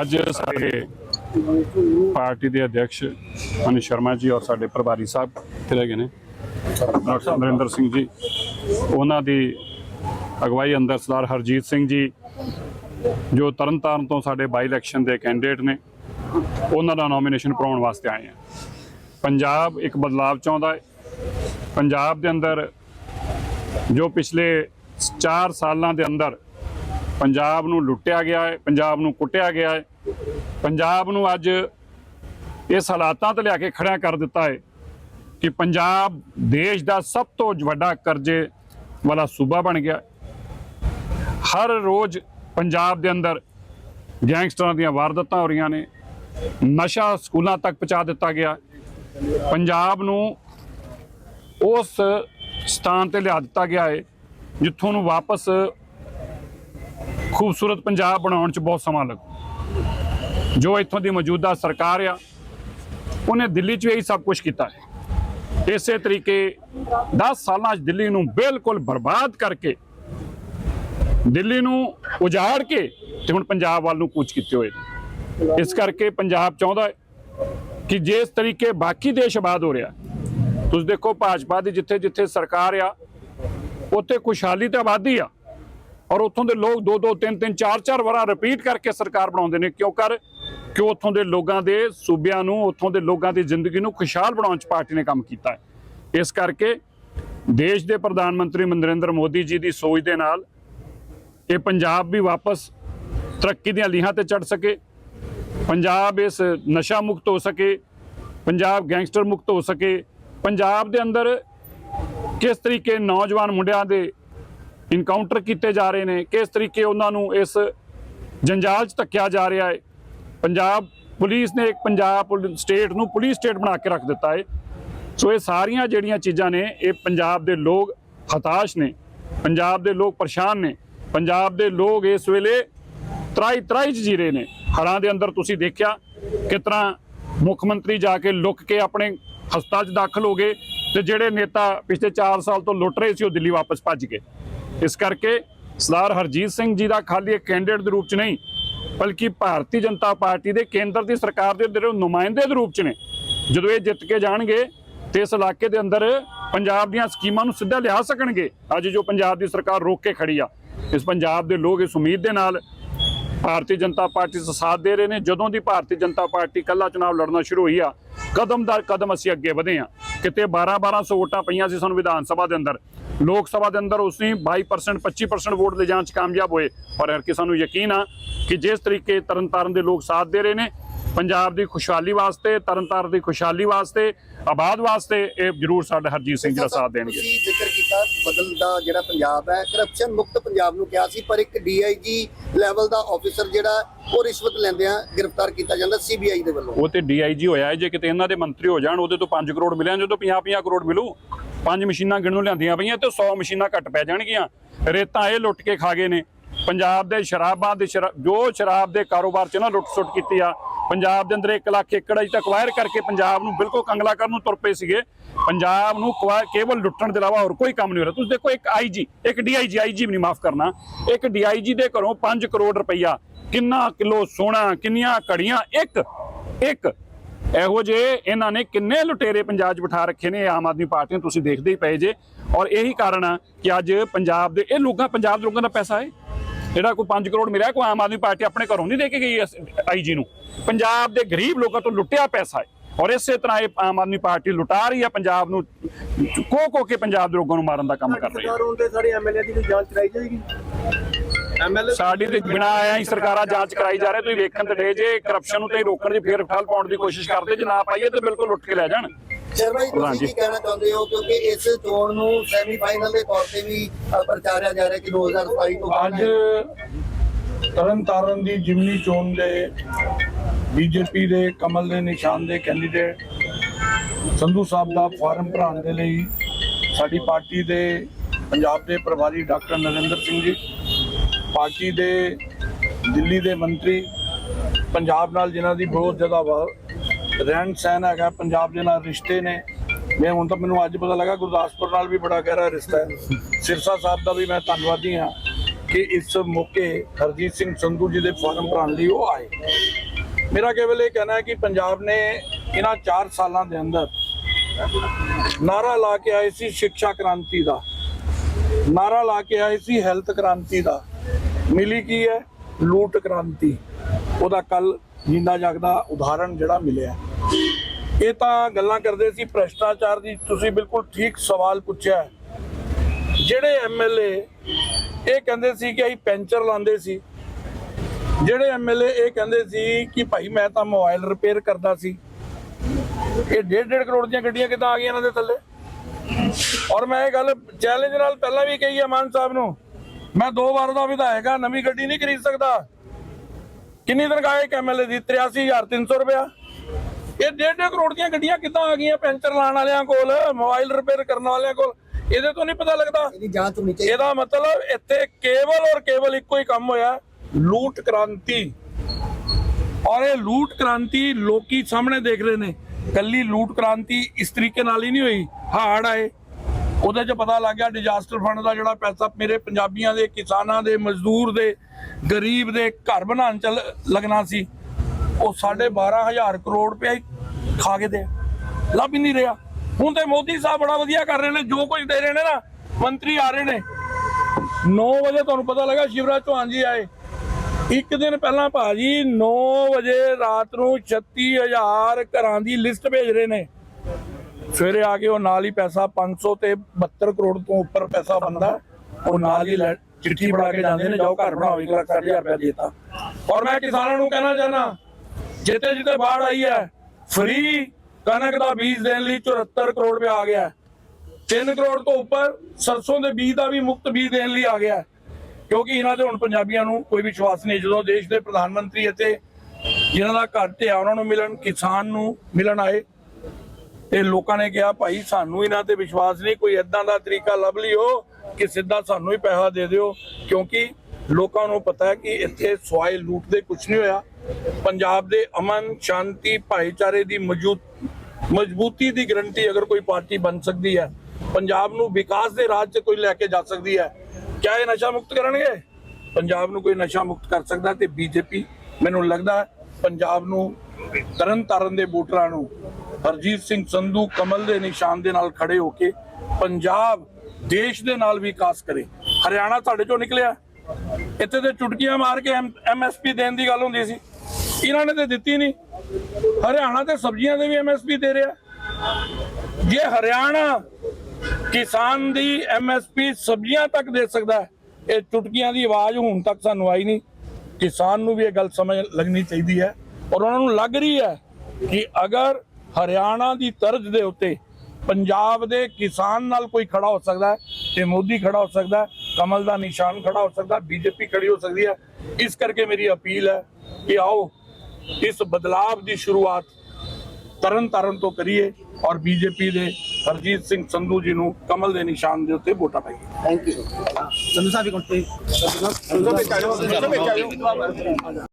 ਅੱਜ ਸਾਡੇ ਪਾਰਟੀ ਦੇ ਅਧਿਕਸ਼ ਮਨੀਸ਼ ਸ਼ਰਮਾ ਜੀ ਔਰ ਸਾਡੇ ਪ੍ਰਭਾਰੀ ਸਾਹਿਬ ਇੱਥੇ ਰਹਿ ਗਏ ਨੇ। ਡਾਕਟਰ ਅਮਰਿੰਦਰ ਸਿੰਘ ਜੀ, ਉਹਨਾਂ ਦੀ ਅਗਵਾਈ ਅੰਦਰ ਸਰਦਾਰ ਹਰਜੀਤ ਸਿੰਘ ਜੀ, ਜੋ ਤਰਨਤਾਰਨ ਤੋਂ ਸਾਡੇ ਬਾਈ ਇਲੈਕਸ਼ਨ ਦੇ ਕੈਂਡੀਡੇਟ ਨੇ, ਉਹਨਾਂ ਦਾ ਨੋਮੀਨੇਸ਼ਨ ਪਾਉਣ ਵਾਸਤੇ ਆਏ ਆ। ਪੰਜਾਬ ਇੱਕ ਬਦਲਾਵ ਚਾਹੁੰਦਾ ਹੈ। ਪੰਜਾਬ ਦੇ ਅੰਦਰ ਜੋ ਪਿਛਲੇ 4 ਸਾਲਾਂ ਦੇ ਅੰਦਰ ਪੰਜਾਬ ਨੂੰ ਲੁੱਟਿਆ ਗਿਆ ਹੈ, ਪੰਜਾਬ ਨੂੰ ਕੁੱਟਿਆ ਗਿਆ ਹੈ। ਪੰਜਾਬ ਨੂੰ ਅੱਜ ਇਹ ਹਾਲਾਤਾਂ ਤੇ ਲਿਆ ਕੇ ਖੜਾ ਕਰ ਦਿੱਤਾ ਹੈ ਕਿ ਪੰਜਾਬ ਦੇਸ਼ ਦਾ ਸਭ ਤੋਂ ਵੱਡਾ ਕਰਜ਼ੇ ਵਾਲਾ ਸੂਬਾ ਬਣ ਗਿਆ ਹਰ ਰੋਜ਼ ਪੰਜਾਬ ਦੇ ਅੰਦਰ ਗੈਂਗਸਟਰਾਂ ਦੀਆਂ ਵਾਰਦਾਤਾਂ ਹੋ ਰਹੀਆਂ ਨੇ, ਨਸ਼ਾ ਸਕੂਲਾਂ ਤੱਕ ਪਹੁੰਚਾ ਦਿੱਤਾ ਗਿਆ ਪੰਜਾਬ ਨੂੰ ਉਸ ਸਥਾਨ ਤੇ ਲਿਆ ਦਿੱਤਾ ਗਿਆ ਹੈ ਜਿੱਥੋਂ ਨੂੰ ਵਾਪਸ ਖੂਬਸੂਰਤ ਪੰਜਾਬ ਬਣਾਉਣ 'ਚ ਬਹੁਤ ਸਮਾਂ ਲੱਗੂ। ਜੋ ਇੱਥੋਂ ਦੀ ਮੌਜੂਦਾ ਸਰਕਾਰ ਆ, ਉਹਨੇ ਦਿੱਲੀ 'ਚ ਇਹੀ ਸਭ ਕੁਝ ਕੀਤਾ ਹੈ। ਇਸੇ ਤਰੀਕੇ 10 ਸਾਲਾਂ 'ਚ ਦਿੱਲੀ ਨੂੰ ਬਿਲਕੁਲ ਬਰਬਾਦ ਕਰਕੇ ਦਿੱਲੀ ਨੂੰ ਉਜਾੜ ਕੇ ਤੇ ਹੁਣ ਪੰਜਾਬ ਵੱਲ ਨੂੰ ਕੂਚ ਕੀਤੇ ਹੋਏ ਨੇ। ਇਸ ਕਰਕੇ ਪੰਜਾਬ ਚਾਹੁੰਦਾ ਹੈ ਕਿ ਜਿਸ ਤਰੀਕੇ ਬਾਕੀ ਦੇਸ਼ ਆਬਾਦ ਹੋ ਰਿਹਾ, ਤੁਸੀਂ ਦੇਖੋ ਭਾਜਪਾ ਦੀ ਜਿੱਥੇ ਜਿੱਥੇ ਸਰਕਾਰ ਆ, ਉੱਥੇ ਖੁਸ਼ਹਾਲੀ ਤੇ ਆਬਾਦੀ ਆ। ਔਰ ਉੱਥੋਂ ਦੇ ਲੋਕ ਦੋ ਦੋ, ਤਿੰਨ ਤਿੰਨ, ਚਾਰ ਚਾਰ ਵਾਰਾਂ ਰਿਪੀਟ ਕਰਕੇ ਸਰਕਾਰ ਬਣਾਉਂਦੇ ਨੇ। ਕਿਉਂ ਕਰ? ਕਿ ਉੱਥੋਂ ਦੇ ਲੋਕਾਂ ਦੇ ਸੂਬਿਆਂ ਨੂੰ, ਉੱਥੋਂ ਦੇ ਲੋਕਾਂ ਦੀ ਜ਼ਿੰਦਗੀ ਨੂੰ ਖੁਸ਼ਹਾਲ ਬਣਾਉਣ 'ਚ ਪਾਰਟੀ ਨੇ ਕੰਮ ਕੀਤਾ ਹੈ। ਇਸ ਕਰਕੇ ਦੇਸ਼ ਦੇ ਪ੍ਰਧਾਨ ਮੰਤਰੀ ਨਰਿੰਦਰ ਮੋਦੀ ਜੀ ਦੀ ਸੋਚ ਦੇ ਨਾਲ ਇਹ ਪੰਜਾਬ ਵੀ ਵਾਪਸ ਤਰੱਕੀ ਦੀਆਂ ਲੀਹਾਂ ਤੇ ਚੜ ਸਕੇ। ਪੰਜਾਬ ਇਸ ਨਸ਼ਾ ਮੁਕਤ ਹੋ ਸਕੇ, ਪੰਜਾਬ ਗੈਂਗਸਟਰ ਮੁਕਤ ਹੋ ਸਕੇ। ਪੰਜਾਬ ਦੇ ਅੰਦਰ ਕਿਸ ਤਰੀਕੇ ਨੌਜਵਾਨ ਮੁੰਡਿਆਂ ਦੇ ਇਨਕਾਊਂਟਰ ਕੀਤੇ ਜਾ ਰਹੇ ਨੇ। ਕਿਸ ਤਰੀਕੇ ਉਹਨਾਂ ਨੂੰ ਇਸ ਜੰਜਾਲ 'ਚ ਧੱਕਿਆ ਜਾ ਰਿਹਾ ਹੈ? ਪੰਜਾਬ ਪੁਲਿਸ ਨੇ ਇੱਕ ਪੰਜਾਬ ਪੁਲ- ਸਟੇਟ ਨੂੰ ਪੁਲਿਸ ਸਟੇਟ ਬਣਾ ਕੇ ਰੱਖ ਦਿੱਤਾ ਹੈ। ਸੋ ਇਹ ਸਾਰੀਆਂ ਜਿਹੜੀਆਂ ਚੀਜ਼ਾਂ ਨੇ, ਇਹ ਪੰਜਾਬ ਦੇ ਲੋਕ ਹਤਾਸ਼ ਨੇ। ਪੰਜਾਬ ਦੇ ਲੋਕ ਪਰੇਸ਼ਾਨ ਨੇ। ਪੰਜਾਬ ਦੇ ਲੋਕ ਇਸ ਵੇਲੇ ਤਰਾਈ ਤਰਾਈ 'ਚ ਜੀ ਰਹੇ ਨੇ। ਹੜਾਂ ਦੇ ਅੰਦਰ ਤੁਸੀਂ ਦੇਖਿਆ ਕਿਸ ਤਰ੍ਹਾਂ ਮੁੱਖ ਮੰਤਰੀ ਜਾ ਕੇ ਲੁੱਕ ਕੇ ਆਪਣੇ ਹਸਪਤਾਲ 'ਚ ਦਾਖਲ ਹੋ ਗਏ ਤੇ ਜਿਹੜੇ ਨੇਤਾ ਪਿਛਲੇ 4 ਸਾਲ ਤੋਂ ਲੁੱਟ ਰਹੇ ਸੀ, ਉਹ ਦਿੱਲੀ ਵਾਪਸ ਭੱਜ ਗਏ। ਇਸ ਕਰਕੇ ਸਰਦਾਰ ਹਰਜੀਤ ਸਿੰਘ ਜੀ ਦਾ ਖਾਲੀ ਇੱਕ ਕੈਂਡੀਡੇਟ ਦੇ ਰੂਪ 'ਚ ਨਹੀਂ, ਬਲਕਿ ਭਾਰਤੀ ਜਨਤਾ ਪਾਰਟੀ ਦੇ ਕੇਂਦਰ ਦੀ ਸਰਕਾਰ ਦੇ ਜਿਹੜੇ ਨੁਮਾਇੰਦੇ ਦੇ ਰੂਪ 'ਚ ਨੇ। ਜਦੋਂ ਇਹ ਜਿੱਤ ਕੇ ਜਾਣਗੇ ਤੇ ਇਸ ਇਲਾਕੇ ਦੇ ਅੰਦਰ ਪੰਜਾਬ ਦੀਆਂ ਸਕੀਮਾਂ ਨੂੰ ਸਿੱਧਾ ਲਿਆ ਸਕਣਗੇ, ਅੱਜ ਜੋ ਪੰਜਾਬ ਦੀ ਸਰਕਾਰ ਰੋਕ ਕੇ ਖੜੀ ਆ, ਇਸ ਪੰਜਾਬ ਦੇ ਲੋਕ ਇਸ ਉਮੀਦ ਦੇ ਨਾਲ ਭਾਰਤੀ ਜਨਤਾ ਪਾਰਟੀ ਦਾ ਸਾਥ ਦੇ ਰਹੇ ਨੇ। ਜਦੋਂ ਦੀ ਭਾਰਤੀ ਜਨਤਾ ਪਾਰਟੀ ਕੱਲਾ ਚੁਣਾਵ ਲੜਨਾ ਸ਼ੁਰੂ ਹੋਈ ਆ, ਕਦਮ ਦਰ ਕਦਮ ਅਸੀਂ ਅੱਗੇ ਵਧੇ ਆ। ਕਿਤੇ 12 1200 ਵੋਟਾਂ ਪਈਆਂ ਸੀ ਸਾਨੂੰ ਵਿਧਾਨ ਸਭਾ ਦੇ ਅੰਦਰ ਲੋਕ ਸਭਾ ਦੇ ਅੰਦਰ ਉਸਨੇ 22% 25% ਵੋਟ ਲੈ ਜਾਣ ਚ ਕਾਮਯਾਬ ਹੋਏ। ਪਰ ਹਰ ਕਿ ਸਾਨੂੰ ਯਕੀਨ ਆ ਕਿ ਜਿਸ ਤਰੀਕੇ ਤਰਨਤਾਰਨ ਦੇ ਲੋਕ ਸਾਥ ਦੇ ਰਹੇ ਨੇ ਪੰਜਾਬ ਦੀ ਖੁਸ਼ਹਾਲੀ ਵਾਸਤੇ ਤਰਨਤਾਰਨ ਦੀ ਖੁਸ਼ਹਾਲੀ ਵਾਸਤੇ ਆਬਾਦ ਵਾਸਤੇ ਇਹ ਜ਼ਰੂਰ ਸਾਡਾ ਹਰਜੀਤ ਸਿੰਘ ਜੀ ਦਾ ਸਾਥ ਦੇਣਗੇ। ਤੁਸੀਂ ਜ਼ਿਕਰ ਕੀਤਾ ਬਦਲਦਾ ਜਿਹੜਾ ਪੰਜਾਬ ਹੈ ਕਰਪਸ਼ਨ ਮੁਕਤ ਪੰਜਾਬ ਨੂੰ ਕਿਹਾ ਸੀ ਪਰ ਇੱਕ ਡੀਆਈਜੀ ਲੈਵਲ ਦਾ ਆਫੀਸਰ ਜਿਹੜਾ ਉਹ ਰਿਸ਼ਵਤ ਲੈਂਦਿਆਂ ਗ੍ਰਿਫਤਾਰ ਕੀਤਾ ਜਾਂਦਾ ਸੀਬੀਆਈ ਦੇ ਵੱਲੋਂ। ਉਹ ਤੇ ਡੀਆਈਜੀ ਹੋਇਆ ਹੈ, ਜੇ ਕਿਤੇ ਇਹਨਾਂ ਦੇ ਮੰਤਰੀ ਹੋ ਜਾਣ ਉਹਦੇ ਤੋਂ 5 ਕਰੋੜ ਮਿਲਿਆ ਜਦੋਂ 50 50 ਕਰੋੜ ਮਿਲੂ ਪੰਜ ਮਸ਼ੀਨਾਂ ਗਿਣਨ ਲਿਆਂਦੀਆਂ ਪਈਆਂ ਤੇ 100 ਮਸ਼ੀਨਾਂ ਘੱਟ ਪੈ ਜਾਣਗੀਆਂ। ਰੇਤਾਂ ਇਹ ਲੁੱਟ ਕੇ ਖਾ ਗਏ ਨੇ। ਪੰਜਾਬ ਦੇ ਸ਼ਰਾਬਾਂ ਦੇ ਜੋ ਸ਼ਰਾਬ ਦੇ ਕਾਰੋਬਾਰ 'ਚ ਨਾ ਲੁੱਟ ਸੁੱਟ ਕੀਤੀ ਆ, ਪੰਜਾਬ ਦੇ ਅੰਦਰ 1 ਲੱਖ ਏਕੜ ਅਜੇ ਤੱਕ ਵਾਇਰ ਕਰਕੇ ਪੰਜਾਬ ਨੂੰ ਬਿਲਕੁਲ ਕੰਗਲਾ ਕਰਨ ਨੂੰ ਤੁਰ ਪਏ ਸੀਗੇ। ਪੰਜਾਬ ਨੂੰ ਕੇਵਲ ਲੁੱਟਣ ਦੇ ਇਲਾਵਾ ਹੋਰ ਕੋਈ ਕੰਮ ਨਹੀਂ ਹੋ ਰਿਹਾ। ਤੁਸੀਂ ਦੇਖੋ, ਇੱਕ ਆਈਜੀ ਇੱਕ ਡੀਆਈਜੀ ਆਈਜੀ ਵੀ ਨਹੀਂ ਮਾਫ ਕਰਨਾ। ਇੱਕ ਡੀਆਈਜੀ ਦੇ ਘਰੋਂ 5 ਕਰੋੜ ਰੁਪਈਆ। ਕਿੰਨਾ ਕਿਲੋ ਸੋਨਾ, ਕਿੰਨੀਆਂ ਘੜੀਆਂ, ਇੱਕ ਇੱਕ ਇਹੋ ਜੇ ਇਹਨਾਂ ਨੇ ਕਿੰਨੇ ਲੁਟੇਰੇ ਪੰਜਾਬ 'ਚ ਬਿਠਾ ਰੱਖੇ ਨੇ, ਆਮ ਆਦਮੀ ਪਾਰਟੀ ਨੂੰ ਤੁਸੀਂ ਦੇਖਦੇ ਹੀ ਪਏ ਜੇ। ਔਰ ਇਹੀ ਕਾਰਨ ਆ ਕਿ ਅੱਜ ਪੰਜਾਬ ਦੇ, ਇਹ ਲੋਕਾਂ, ਪੰਜਾਬ ਦੇ ਲੋਕਾਂ ਦਾ ਪੈਸਾ ਹੈ। ਜਿਹੜਾ ਕੋਈ 5 ਕਰੋੜ ਮਿਲਿਆ, ਕੋਈ ਆਮ ਆਦਮੀ ਪਾਰਟੀ ਆਪਣੇ ਘਰੋਂ ਨਹੀਂ ਦੇ ਕੇ ਗਈ ਆਈਜੀ ਨੂੰ। ਪੰਜਾਬ ਦੇ ਗਰੀਬ ਲੋਕਾਂ ਤੋਂ ਲੁੱਟਿਆ ਪੈਸਾ ਹੈ। ਔਰ ਇਸੇ ਤਰ੍ਹਾਂ ਇਹ ਆਮ ਆਦਮੀ ਪਾਰਟੀ ਲੁਟਾ ਰਹੀ ਹੈ ਪੰਜਾਬ ਨੂੰ ਕੋ ਕੋ ਕੇ ਪੰਜਾਬ ਦੇ ਲੋਕਾਂ ਨੂੰ ਮਾਰਨ ਦਾ ਕੰਮ ਕਰ ਰਹੀ ਹੈ। ਸਰਕਾਰ ਹੁੰਦੇ ਸਾਰੇ ਐਮਐਲਏ ਦੀ ਜਾਂਚ ਕਰਾਈ ਜਾਏਗੀ। ਸਾਡੀ ਤੇ ਬਿਨਾ ਆਇਆ ਹੀ ਸਰਕਾਰਾਂ ਜਾਂਚ ਕਰਾਈ ਜਾ ਰਹੇ ਤੁਸੀਂ ਵੇਖਣ ਤੇ ਡੇ ਜੇ ਕਰਪਸ਼ਨ ਨੂੰ ਤੇ ਰੋਕਣ ਦੀ ਫੇਰ ਠਾਲ ਪਾਉਣ ਦੀ ਕੋਸ਼ਿਸ਼ ਕਰਦੇ ਜੇ ਨਾ ਪਾਈਏ ਤੇ ਬਿਲਕੁਲ ਲੁੱਟ ਕੇ ਲੈ ਜਾਣ ਸ਼ਰਮਾ ਜੀ ਤੁਸੀਂ। ਕੀ ਕਹਿਣਾ ਚਾਹੁੰਦੇ ਹੋ ਕਿਉਂਕਿ ਇਸ ਚੋਣ ਨੂੰ ਸੈਮੀਫਾਈਨਲ ਦੇ ਤੌਰ ਤੇ ਵੀ ਪ੍ਰਚਾਰਿਆ ਜਾ ਰਿਹਾ ਕਿ 2027 ਤੋਂ ਬਾਅਦ ਅੱਜ ਤਰਨਤਾਰਨ ਦੀ ਜਿਮਨੀ ਚੋਣ ਦੇ ਬੀਜੇਪੀ ਦੇ ਕਮਲ ਦੇ ਨਿਸ਼ਾਨ ਦੇ ਕੈਂਡੀਡੇਟ ਸੰਧੂ ਸਾਹਿਬ ਦਾ ਫਾਰਮ ਭਰਾਉਣ ਦੇ ਲਈ ਸਾਡੀ ਪਾਰਟੀ ਦੇ ਪੰਜਾਬ ਦੇ ਪ੍ਰਭਾਰੀ ਡਾਕਟਰ ਨਰਿੰਦਰ ਸਿੰਘ ਜੀ ਪਾਰਟੀ ਦੇ ਦਿੱਲੀ ਦੇ ਮੰਤਰੀ ਪੰਜਾਬ ਨਾਲ ਜਿਨ੍ਹਾਂ ਦੀ ਬਹੁਤ ਜ਼ਿਆਦਾ ਵਾ- ਰਹਿਣ ਸਹਿਣ ਹੈਗਾ, ਪੰਜਾਬ ਦੇ ਨਾਲ ਰਿਸ਼ਤੇ ਨੇ। ਮੈਂ ਹੁਣ ਤਾਂ ਮੈਨੂੰ ਅੱਜ ਪਤਾ ਲੱਗਾ ਗੁਰਦਾਸਪੁਰ ਨਾਲ ਵੀ ਬੜਾ ਗਹਿਰਾ ਰਿਸ਼ਤਾ ਹੈ। ਸਿਰਸਾ ਸਾਹਿਬ ਦਾ ਵੀ ਮੈਂ ਧੰਨਵਾਦੀ ਹਾਂ ਕਿ ਇਸ ਮੌਕੇ ਹਰਜੀਤ ਸਿੰਘ ਸੰਧੂ ਜੀ ਦੇ ਫਾਰਮ ਭਰਨ ਲਈ ਉਹ ਆਏ। ਮੇਰਾ ਕੇਵਲ ਇਹ ਕਹਿਣਾ ਹੈ ਕਿ ਪੰਜਾਬ ਨੇ ਇਹਨਾਂ 4 ਸਾਲਾਂ ਦੇ ਅੰਦਰ ਨਾਰਾ ਲਾ ਕੇ ਆਏ ਸੀ ਸਿੱਖਿਆ ਕ੍ਰਾਂਤੀ ਦਾ। ਨਾਰਾ ਲਾ ਕੇ ਆਏ ਸੀ ਹੈਲਥ ਕ੍ਰਾਂਤੀ ਦਾ। ਮਿਲੀ ਕੀ ਹੈ? ਲੂਟ ਕ੍ਰਾਂਤੀ। ਉਹਦਾ ਕੱਲ ਜਿੰਦਾ ਜਾਗਦਾ ਉਦਾਹਰਣ ਜਿਹੜਾ ਮਿਲਿਆ। ਇਹ ਤਾਂ ਗੱਲਾਂ ਕਰਦੇ ਸੀ ਭ੍ਰਸ਼ਟਾਚਾਰ ਦੀ। ਤੁਸੀਂ ਬਿਲਕੁਲ ਠੀਕ ਸਵਾਲ ਪੁੱਛਿਆ। ਜਿਹੜੇ ਐਮਐਲਏ ਇਹ ਕਹਿੰਦੇ ਸੀ ਕਿ ਅਸੀਂ ਪੈਂਚਰ ਲਾਉਂਦੇ ਸੀ। ਜਿਹੜੇ ਐਮਐਲਏ ਇਹ ਕਹਿੰਦੇ ਸੀ ਕਿ ਭਾਈ ਮੈਂ ਤਾਂ ਮੋਬਾਈਲ ਰਿਪੇਅਰ ਕਰਦਾ ਸੀ। ਇਹ ਡੇਢ ਡੇਢ ਕਰੋੜ ਦੀਆਂ ਗੱਡੀਆਂ ਕਿੱਦਾਂ ਆ ਗਈਆਂ ਇਹਨਾਂ ਦੇ ਥੱਲੇ? ਔਰ ਮੈਂ ਇਹ ਗੱਲ ਚੈਲੰਜ ਨਾਲ ਪਹਿਲਾਂ ਵੀ ਕਹੀ ਹੈ ਮਾਨ ਸਾਹਿਬ ਨੂੰ। ਮੈਂ ਦੋ ਵਾਰ ਦਾ ਵਿਧਾਇਕ ਆ ਨਵੀਂ ਗੱਡੀ ਨਹੀਂ ਖਰੀਦ ਸਕਦਾ। ਕਿੰਨੀ ਤਨਖਾਹ ਇੱਕ ਐਮਐਲਏ ਦੀ? 83300 ਰੁਪਇਆ। ਇਹ ਡੇਢ ਡੇਢ ਕਰੋੜ ਦੀਆਂ ਗੱਡੀਆਂ ਕਿੱਦਾਂ ਆ ਗਈਆਂ ਪੈਂਚਰ ਲਾਉਣ ਵਾਲਿਆਂ ਕੋਲ ਮੋਬਾਈਲ ਰਿਪੇਅਰ ਕਰਨ ਵਾਲਿਆਂ ਕੋਲ? ਇਹਦੇ ਤੋਂ ਨਹੀਂ ਪਤਾ ਲੱਗਦਾ। ਇਹਦਾ ਮਤਲਬ ਇੱਥੇ ਕੇਵਲ ਔਰ ਕੇਵਲ ਇੱਕੋ ਹੀ ਕੰਮ ਹੋਇਆ ਲੂਟ ਕ੍ਰਾਂਤੀ। ਔਰ ਇਹ ਲੂਟ ਕ੍ਰਾਂਤੀ ਲੋਕੀ ਸਾਹਮਣੇ ਦੇਖ ਰਹੇ ਨੇ। ਕੱਲੀ ਲੂਟ ਕ੍ਰਾਂਤੀ ਇਸ ਤਰੀਕੇ ਨਾਲ ਹੀ ਨਹੀਂ ਹੋਈ। ਹਾੜ ਆਏ। ਉਹਦੇ 'ਚ ਪਤਾ ਲੱਗ ਗਿਆ ਡਿਜ਼ਾਸਟਰ ਫੰਡ ਦਾ ਜਿਹੜਾ ਪੈਸਾ ਮੇਰੇ ਪੰਜਾਬੀਆਂ ਦੇ, ਕਿਸਾਨਾਂ ਦੇ, ਮਜ਼ਦੂਰ ਦੇ, ਗਰੀਬ ਦੇ ਘਰ ਬਣਾਉਣ ਚ ਲੱਗਣਾ ਸੀ। ਉਹ 12500 ਕਰੋੜ ਰੁਪਏ ਖਾ ਕੇ ਦੇ। ਲੱਭ ਹੀ ਨਹੀਂ ਰਿਹਾ। ਹੁਣ ਤੇ ਮੋਦੀ ਸਾਹਿਬ ਬੜਾ ਵਧੀਆ ਕਰ ਰਹੇ ਨੇ, ਜੋ ਕੁਝ ਦੇ ਰਹੇ ਨੇ ਨਾ, ਮੰਤਰੀ ਆ ਰਹੇ ਨੇ। 9 ਵਜੇ ਤੁਹਾਨੂੰ ਪਤਾ ਲੱਗਾ ਸ਼ਿਵਰਾਜ ਚੌਹਾਨ ਜੀ ਆਏ। ਇੱਕ ਦਿਨ ਪਹਿਲਾਂ ਭਾਜੀ 9 ਵਜੇ ਰਾਤ ਨੂੰ 36000 ਘਰਾਂ ਦੀ ਲਿਸਟ ਭੇਜ ਰਹੇ ਨੇ। ਸਵੇਰੇ ਆ ਕੇ ਉਹ ਨਾਲ ਹੀ ਪੈਸਾ 500 ਤੇ 72 ਕਰੋੜ ਤੋਂ ਉੱਪਰ ਪੈਸਾ ਬੰਦਾ ਉਹ ਨਾਲ ਹੀ ਚਿੱਠੀ ਬਣਾ ਕੇ ਜਾਂਦੇ ਨੇ, ਜਾਓ ਘਰ ਬਣਾਓ 1 ਲੱਖ 60000 ਰੁਪਏ ਦੇਤਾ। ਔਰ ਮੈਂ ਕਿਸਾਨਾਂ ਨੂੰ ਕਹਿਣਾ ਚਾਹਨਾ ਜਿੱਤੇ ਜਿੱਤੇ ਬਾੜ ਆਈ ਹੈ ਫ੍ਰੀ ਕਣਕ ਦਾ ਬੀਜ ਦੇਣ ਲਈ 74 ਕਰੋੜ ਰੁਪਏ ਆ ਗਿਆ 3 ਕਰੋੜ ਤੋਂ ਉੱਪਰ ਸਰਸੋਂ ਦੇ ਬੀਜ ਦਾ ਵੀ ਮੁਫਤ ਬੀਜ ਦੇਣ ਲਈ ਆ ਗਿਆ ਕਿਉਂਕਿ ਇਹਨਾਂ ਦੇ ਹੁਣ ਪੰਜਾਬੀਆਂ ਨੂੰ ਕੋਈ ਵਿਸ਼ਵਾਸ ਨਹੀਂ ਜਦੋਂ ਦੇਸ਼ ਦੇ ਪ੍ਰਧਾਨ ਮੰਤਰੀ ਅਤੇ ਜਿਨ੍ਹਾਂ ਦਾ ਘਰ ਤੇ ਆ, ਉਹਨਾਂ ਨੂੰ ਮਿਲਣ, ਕਿਸਾਨ ਨੂੰ ਮਿਲਣ ਆਏ ਤੇ ਲੋਕਾਂ ਨੇ ਕਿਹਾ, ਭਾਈ, ਸਾਨੂੰ ਇਹਨਾਂ ਤੇ ਵਿਸ਼ਵਾਸ ਨਹੀਂ, ਕੋਈ ਇਦਾਂ ਦਾ ਤਰੀਕਾ ਲੱਭ ਲਿਓ ਕਿ ਸਿੱਧਾ ਸਾਨੂੰ ਹੀ ਪੈਸਾ ਦੇ ਦਿਓ। ਕਿਉਂਕਿ ਲੋਕਾਂ ਨੂੰ ਪਤਾ ਹੈ ਕਿ ਇੱਥੇ ਸਵਾਈ ਲੂਟ ਦੇ ਕੁਝ ਨਹੀਂ ਹੋਇਆ। ਪੰਜਾਬ ਦੇ ਅਮਨ, ਸ਼ਾਂਤੀ, ਭਾਈਚਾਰੇ ਦੀ ਮੌਜੂਦ ਮਜ਼ਬੂਤੀ ਦੀ ਗਰੰਟੀ ਅਗਰ ਕੋਈ ਪਾਰਟੀ ਬਣ ਸਕਦੀ ਹੈ, ਪੰਜਾਬ ਨੂੰ ਵਿਕਾਸ ਦੇ ਰਾਹ 'ਚ ਕੋਈ ਲੈ ਕੇ ਜਾ ਸਕਦੀ ਹੈ, ਕਿਆ ਇਹ ਨਸ਼ਾ ਮੁਕਤ ਕਰਨਗੇ? ਪੰਜਾਬ ਨੂੰ ਕੋਈ ਨਸ਼ਾ ਮੁਕਤ ਕਰ ਸਕਦਾ ਤੇ ਬੀਜੇਪੀ ਮੈਨੂੰ ਲੱਗਦਾ ਪੰਜਾਬ ਨੂੰ ਤਰਨ ਤਾਰਨ ਦੇ ਵੋਟਰਾਂ ਨੂੰ ਹਰਜੀਤ ਸਿੰਘ ਸੰਧੂ ਕਮਲ ਦੇ ਨਿਸ਼ਾਨ ਦੇ ਨਾਲ ਖੜੇ ਹੋ ਕੇ ਪੰਜਾਬ ਦੇਸ਼ ਦੇ ਨਾਲ ਵਿਕਾਸ ਕਰੇ। ਹਰਿਆਣਾ ਸਾਡੇ ਚੋਂ ਨਿਕਲਿਆ। ਇੱਥੇ ਤੇ ਚੁਟਕੀਆਂ ਮਾਰ ਕੇ ਐਮਐਸਪੀ ਦੇਣ ਦੀ ਗੱਲ ਹੁੰਦੀ ਸੀ। ਇਹਨਾਂ ਨੇ ਤੇ ਦਿੱਤੀ ਨਹੀਂ। ਹਰਿਆਣਾ ਤੇ ਸਬਜ਼ੀਆਂ ਦੇ ਵੀ ਐਮਐਸਪੀ ਦੇ ਰਿਹਾ। ਜੇ ਹਰਿਆਣਾ ਕਿਸਾਨ ਦੀ ਐਮਐਸਪੀ ਸਬਜ਼ੀਆਂ ਤੱਕ ਦੇ ਸਕਦਾ ਇਹ ਚੁਟਕੀਆਂ ਦੀ ਆਵਾਜ਼ ਹੁਣ ਤੱਕ ਸਾਨੂੰ ਆਈ ਨਹੀਂ। ਕਿਸਾਨ ਨੂੰ ਵੀ ਇਹ ਗੱਲ ਸਮਝ ਲੱਗਣੀ ਚਾਹੀਦੀ ਹੈ। ਔਰ ਉਹਨਾਂ ਨੂੰ ਲੱਗ ਰਹੀ ਹੈ ਕਿ ਅਗਰ ਹਰਿਆਣਾ ਦੀ ਤਰਜ਼ ਦੇ ਉੱਤੇ ਪੰਜਾਬ ਦੇ ਕਿਸਾਨ ਨਾਲ ਕੋਈ ਖੜਾ ਹੋ ਸਕਦਾ ਹੈ ਤੇ ਮੋਦੀ ਖੜਾ ਹੋ ਸਕਦਾ ਹੈ ਕਮਲ ਦਾ ਨਿਸ਼ਾਨ ਖੜਾ ਹੋ ਸਕਦਾ ਬੀਜੇਪੀ ਖੜੀ ਹੋ ਸਕਦੀ ਹੈ। ਇਸ ਕਰਕੇ ਮੇਰੀ ਅਪੀਲ ਹੈ ਕਿ ਆਓ ਇਸ ਬਦਲਾਵ ਦੀ ਸ਼ੁਰੂਆਤ ਤਰਨ ਤਾਰਨ ਤੋਂ ਕਰੀਏ ਔਰ ਬੀਜੇਪੀ ਦੇ ਹਰਜੀਤ ਸਿੰਘ ਸੰਧੂ ਜੀ ਨੂੰ ਕਮਲ ਦੇ ਨਿਸ਼ਾਨ ਦੇ ਉੱਤੇ ਵੋਟਾਂ ਪਾਈਏ। ਥੈਂਕ ਯੂ ਸੰਧੂ ਸਾਹਿਬ ਵੀ ਕੋਲ ਤੇ